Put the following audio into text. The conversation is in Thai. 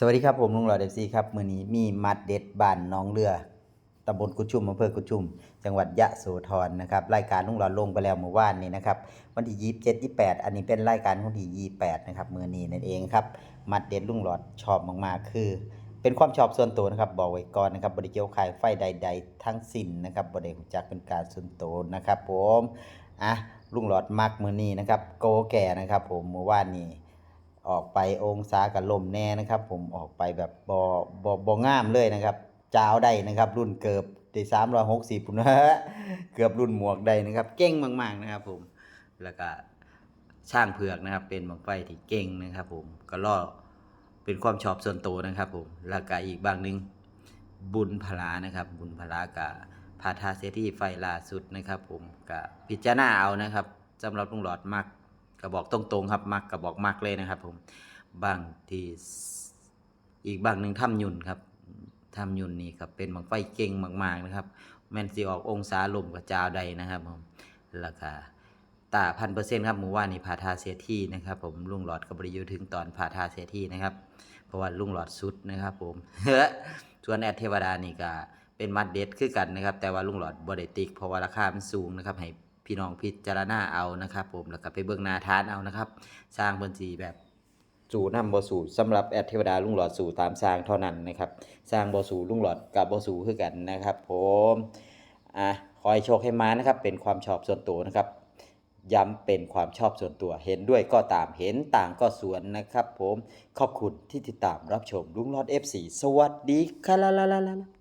สวัสดีครับผมลุงหลอดเอฟซีครับมือนี้มีมัดเด็ดบ้านน้องเรือตำบลกุชุมอำเภอกุชุม จังหวัดยะโสธรนะครับรายการลุงหลอดลงไปแล้วเมื่อวานนี้นะครับวันที่ยี่สิบเจ็ดยี่แปดอันนี้เป็นรายการของที่ยี่แปดนะครับมือนี้นั่นเองครับมัดเด็ดลุงหลอดชอบมากๆ คือ เป็นความชอบส่วนตัวนะครับบอกไว้ก่อนนะครับบริเกี่ยวขายไฟใด ๆ ทั้งสิ้นนะครับบริจักเป็นการส่วนตัวนะครับ ผมอะลุงหลอดมักมือนี้นะครับโกแก่นะครับ ผมเมื่อวานนี้ ออกไปองศากับลมแน่นะครับ ผมออกไปแบบบอบอบองามเลยนะครับจ้าวได้นะครับ รุ่นเกือบได้สามร้อยหกสิบนฮะเกือบรุ่นหมวกได้นะครับ เก่งมาก ๆนะครับ ผมแล้วก็ช่างเผือกนะครับ เป็นบังไฟที่เก่งนะครับ ผมก็ล่อเป็นความชอบส่วนตัวนะครับ ผมแล้วก็อีกบางหนึ่งบุญพลานะครับ บุญพลากับพาทาเซที่ไฟล่าสุดนะครับ ผมก็พิจารณาเอานะครับสำหรับลุงหลอดมัก กระบอกตรงๆครับมักกระบอกมักเลยนะครับ ผมบางที่อีกบางหนึ่งถ้ำยุนครับถ้ำยุนนี่ครับเป็นบังไฟเก่งมากๆนะครับ แมนซีออกองศาลมกับจาวใดนะครับผมราคาตาพันเปอร์เซ็นต์ครับหมู่ว่านี่พาทาเสียที่นะครับ ผมลุงหลอดกับบริยูถึงตอนพาทาเสียที่นะครับ เพราะว่าลุงหลอดสุดนะครับ ผมส่วนแอดเทวดานี่ก็เป็นมัดเด็ดคือกันนะครับ แต่ว่าลุงหลอดบริติกเพราะว่าราคามันสูงนะครับให้ พี่น้องพิจารณาเอานะครับ ผมแล้วก็ไปเบิ่งนาทานเอานะครับ สร้างบนสีแบบสู่นำบ่สู่สำหรับแอดเทวดาลุงหลอดสู่ตามสร้างเท่านั้นนะครับสร้างบ่สู่ลุงหลอดกับบ่สู่คือกันนะครับ ผมอะขอให้โชคให้มานะครับ เป็นความชอบส่วนตัวนะครับ ย้ำเป็นความชอบส่วนตัวเห็นด้วยก็ตามเห็นต่างก็สวนนะครับ ผมขอบคุณที่ติดตามรับชมลุงหลอด F4 สวัสดีครับ